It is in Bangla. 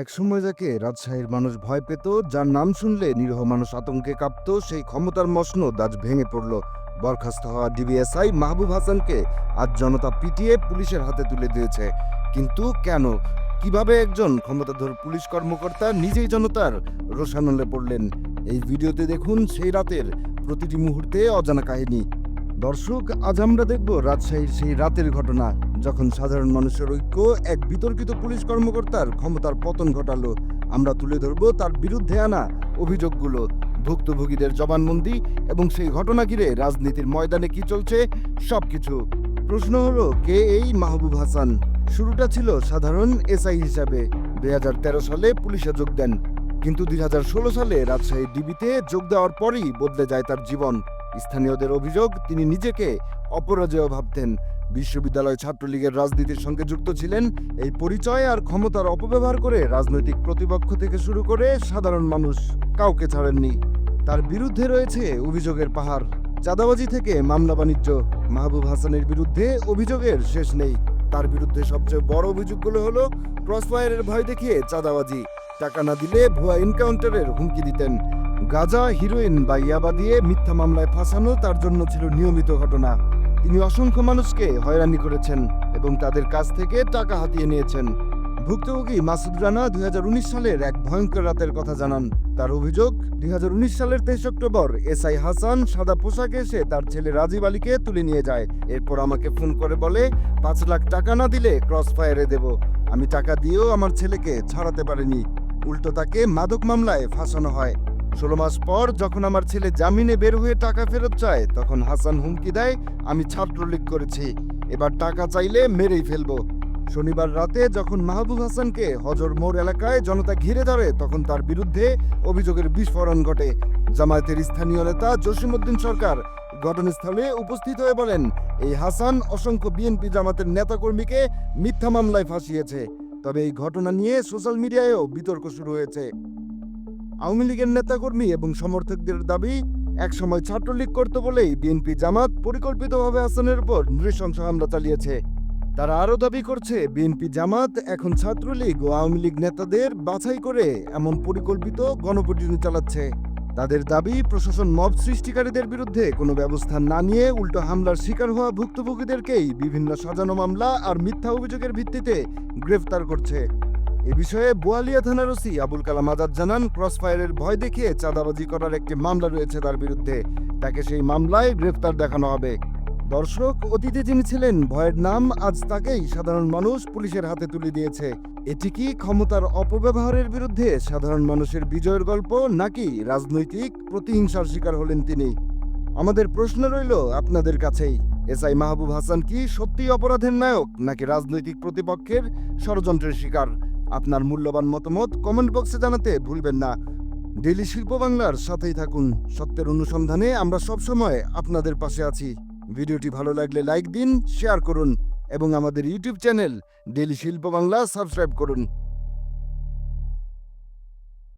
এক সময় যাকে রাজশাহীর মানুষ ভয় পেত, যার নাম শুনলে নিরীহ মানুষ আতঙ্কে কাঁপত, সেই ক্ষমতার মসনদ আজ ভেঙে পড়ল। বরখাস্ত হওয়া ডিবিএসআই মাহবুব হাসানকে আজ জনতা পিটিয়ে পুলিশের হাতে তুলে দিয়েছে। কিন্তু কেন? কীভাবে একজন ক্ষমতাধর পুলিশ কর্মকর্তা নিজেই জনতার রোষানলে পড়লেন? এই ভিডিওতে দেখুন সেই রাতের প্রতিটি মুহূর্তে অজানা কাহিনী। দর্শক, আজ আমরা দেখব রাজশাহীর সেই রাতের ঘটনা। যখন সাধারণ মানুষের ঐক্য, এক বিতর্কিত পুলিশ কর্মকর্তার ক্ষমতার পতন ঘটালো। আমরা তুলে ধরব তার বিরুদ্ধে আনা অভিযোগগুলো। ভুক্তভোগীদের জবানবন্দি এবং সেই ঘটনা ঘিরে রাজনীতির ময়দানে কি চলছে, সবকিছু। প্রশ্ন হলো, কে এই মাহবুব হাসান? শুরুটা ছিল সাধারণ এসআই হিসাবে। দুই হাজার তেরো সালে পুলিশে যোগ দেন। কিন্তু দুই হাজার ষোলো সালে রাজশাহী ডিবিতে যোগ দেওয়ার পরই বদলে যায় তার জীবন। স্থানীয়দের অভিযোগ, তিনি নিজেকে অপরাজেয় ভাবতেন। বিশ্ববিদ্যালয় ছাত্রলীগের রাজনীতির সঙ্গে যুক্ত ছিলেন। এই পরিচয় আর ক্ষমতার অপব্যবহার করে রাজনৈতিক প্রতিপক্ষ থেকে শুরু করে সাধারণ মানুষ কাউকে ছাড়েননি। তার বিরুদ্ধে রয়েছে অভিযোগের পাহাড়। চাঁদাবাজি থেকে মামলা বাণিজ্য। মাহবুব হাসানের বিরুদ্ধে অভিযোগের শেষ নেই। তার বিরুদ্ধে সবচেয়ে বড় অভিযোগগুলো হলো, ক্রসফায়ারের ভয় দেখিয়ে চাঁদাবাজি। টাকা না দিলে ভুয়া এনকাউন্টারের হুমকি দিতেন। গাজা, হিরোইন বা ইয়াবা দিয়ে মিথ্যা মামলায় ফাঁসানো তার জন্য ছিল নিয়মিত ঘটনা। তিনি অসংখ্য মানুষকে হয়রানি করেছেন এবং তাদের কাছ থেকে টাকা হাতিয়ে নিয়েছেন। ভুক্তভোগী মাসুদ রানা দুই সালের এক ভয়ঙ্কর রাতের কথা জানান। তার অভিযোগ, দুই সালের তেইশ অক্টোবর এসআই হাসান সাদা পোশাকে এসে তার ছেলে রাজীব আলীকে তুলে নিয়ে যায়। এরপর আমাকে ফোন করে বলে, পাঁচ লাখ টাকা না দিলে ক্রস ফায়ারে দেব। আমি টাকা দিয়েও আমার ছেলেকে ছাড়াতে পারিনি। উল্টো তাকে মাদক মামলায় ফাঁসানো হয়। ষোলো মাস পর যখন আমার ছেলে জামিনে বের হয়ে টাকা ফেরত চায়, তখন হাসান হুমকি দেয়, আমি ছাত্রলীগ করেছি। এবার টাকা চাইলে মেরেই ফেলব। শনিবার রাতে যখন মাহবুব হাসানকে হজর মোড় এলাকায় জনতা ঘিরে ধরে, তখন তার বিরুদ্ধে অভিযোগের বিস্ফোরণ ঘটে। জামায়াতের স্থানীয় নেতা জসিমউদ্দিন সরকার ঘটনাস্থলে উপস্থিত হয়ে বলেন, এই হাসান অসংখ্য বিএনপি জামাতের নেতাকর্মীকে মিথ্যা মামলায় ফাঁসিয়েছে। তবে এই ঘটনা নিয়ে সোশ্যাল মিডিয়ায়ও বিতর্ক শুরু হয়েছে। আওয়ামী লীগের নেতাকর্মী এবং সমর্থকদের দাবি, একসময় ছাত্রলীগ করতে বলেই বিএনপি জামাত পরিকল্পিতভাবে হাসানের উপর নৃশংস হামলা চালিয়েছে। তারা আরও দাবি করছে, বিএনপি জামাত এখন ছাত্রলীগ ও আওয়ামী লীগ নেতাদের বাছাই করে এমন পরিকল্পিত গণপিটুনি চালাচ্ছে। তাদের দাবি, প্রশাসন মব সৃষ্টিকারীদের বিরুদ্ধে কোনো ব্যবস্থা না নিয়ে উল্টো হামলার শিকার হওয়া ভুক্তভোগীদেরকেই বিভিন্ন সাজানো মামলা আর মিথ্যা অভিযোগের ভিত্তিতে গ্রেফতার করছে। এ বিষয়ে বোয়ালিয়া থানার ওসি আবুল কালাম আজাদ জানান, ক্রসফায়ারের ভয় দেখিয়ে চাঁদাবাজি করার একটি মামলা রয়েছে তার বিরুদ্ধে। তাকে সেই মামলায় গ্রেফতার দেখানো হবে। দর্শক, অতীতে যিনি ছিলেন, ভয়ের নাম আজ তাকেই সাধারণ মানুষ পুলিশের হাতে তুলে দিয়েছে। এটি কি ক্ষমতার অপব্যবহারের বিরুদ্ধে সাধারণ মানুষের বিজয়ের গল্প, নাকি রাজনৈতিক প্রতিহিংসার শিকার হলেন তিনি? আমাদের প্রশ্ন রইল আপনাদের কাছেই। এসআই মাহবুব হাসান কি সত্যি অপরাধের নায়ক, নাকি রাজনৈতিক প্রতিপক্ষের ষড়যন্ত্রের শিকার? আপনার মূল্যবান মতামত কমেন্ট বক্সে জানাতে ভুলবেন না। ডেলি শিল্প বাংলার সাথেই থাকুন। সত্যের অনুসন্ধানে আমরা সবসময় আপনাদের পাশে আছি। ভিডিওটি ভালো লাগলে লাইক দিন, শেয়ার করুন এবং আমাদের ইউটিউব চ্যানেল ডেলি শিল্প বাংলা সাবস্ক্রাইব করুন।